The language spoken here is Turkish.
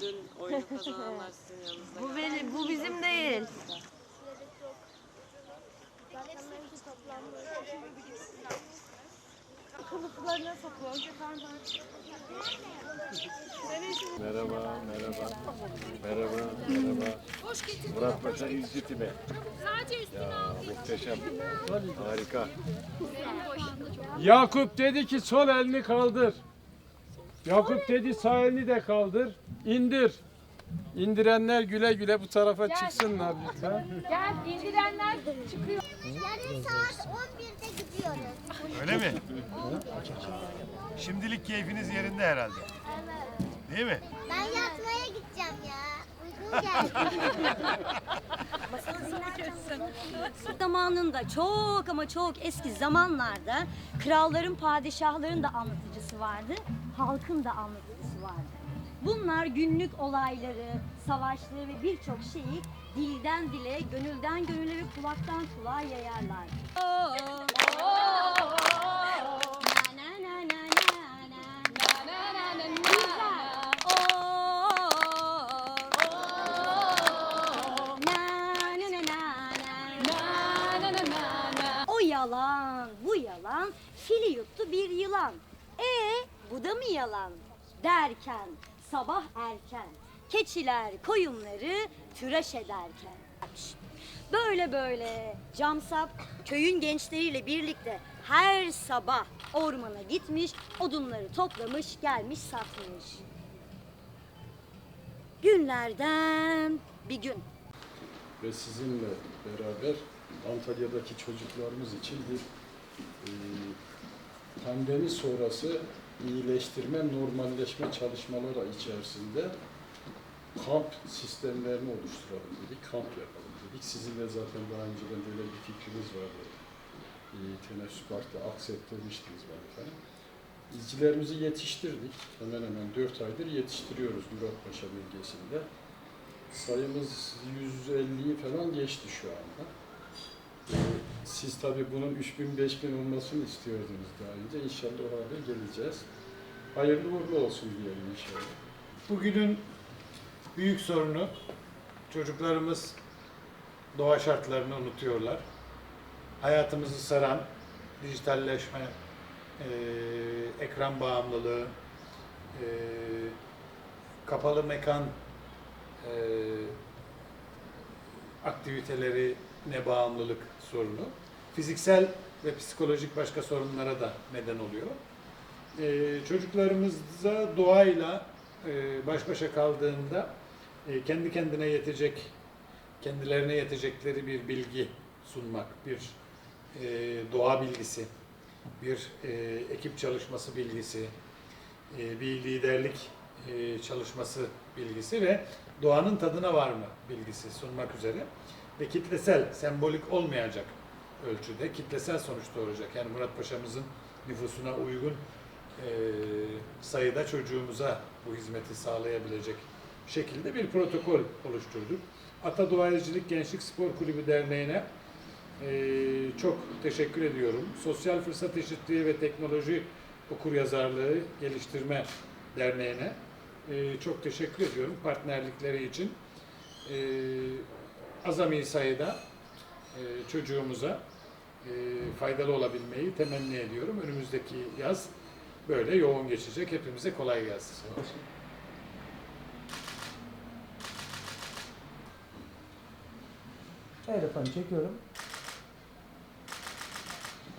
Dün oyunu kazananlar sizin yanınızda. Bu benim, bu bizim değil. Merhaba, merhaba. Merhaba, merhaba. Murat Paşa İzci Timi. Ya muhteşem. Harika. Yakup dedi ki sol elini kaldır. Yakup dedi sağ elini de kaldır. İndir. İndirenler güle güle bu tarafa çıksınlar lütfen. Gel indirenler çıkıyor. Yarın saat 11'de gidiyoruz. Öyle mi? Şimdilik keyfiniz yerinde herhalde. Değil mi? Ben yatmaya Zamanında çok ama çok eski zamanlarda kralların, padişahların da anlatıcısı vardı, halkın da anlatıcısı vardı. Bunlar günlük olayları, savaşları ve birçok şeyi dilden dile, gönülden gönüle ve kulaktan kulağa yayarlar. Yalan, bu yalan, fili yuttu bir yılan. E bu da mı yalan? Derken sabah erken, keçiler koyunları tıraş ederken. Böyle böyle Camsap köyün gençleriyle birlikte her sabah ormana gitmiş, odunları toplamış, gelmiş satmış. Günlerden bir gün. Ve sizinle beraber Antalya'daki çocuklarımız için bir e, pandemi sonrası iyileştirme, normalleşme çalışmaları içerisinde kamp sistemlerini oluşturalım dedik, kamp yapalım dedik. Sizinle zaten daha önceden böyle bir fikriniz vardı. E, Teneffüs Park'ta aksettirmiştiniz bana efendim. İzcilerimizi yetiştirdik. Hemen hemen 4 aydır yetiştiriyoruz Muratpaşa bölgesinde. Sayımız 150'yi falan geçti şu anda. Siz tabii bunun 3000-5000 olmasını istiyordunuz daha önce. İnşallah o hale geleceğiz. Hayırlı uğurlu olsun diyelim inşallah. Bugünün büyük sorunu çocuklarımız doğa şartlarını unutuyorlar. Hayatımızı saran dijitalleşme, eee, ekran bağımlılığı, eee, kapalı mekan eee aktiviteleri ne bağımlılık sorunu, fiziksel ve psikolojik başka sorunlara da neden oluyor. Ee, çocuklarımıza doğayla e, baş başa kaldığında e, kendi kendine yetecek, kendilerine yetecekleri bir bilgi sunmak, bir e, doğa bilgisi, bir e, ekip çalışması bilgisi, e, bir liderlik e, çalışması bilgisi ve doğanın tadına varma bilgisi sunmak üzere ve kitlesel, sembolik olmayacak ölçüde kitlesel sonuç doğuracak. Yani Murat Paşa'mızın nüfusuna uygun e, sayıda çocuğumuza bu hizmeti sağlayabilecek şekilde bir protokol oluşturduk. Ata Doğayıcılık Gençlik Spor Kulübü Derneği'ne e, çok teşekkür ediyorum. Sosyal Fırsat Eşitliği ve Teknoloji Okuryazarlığı Geliştirme Derneği'ne e, çok teşekkür ediyorum partnerlikleri için. E, azami sayıda e, çocuğumuza e, faydalı olabilmeyi temenni ediyorum. Önümüzdeki yaz böyle yoğun geçecek. Hepimize kolay gelsin. Evet efendim çekiyorum.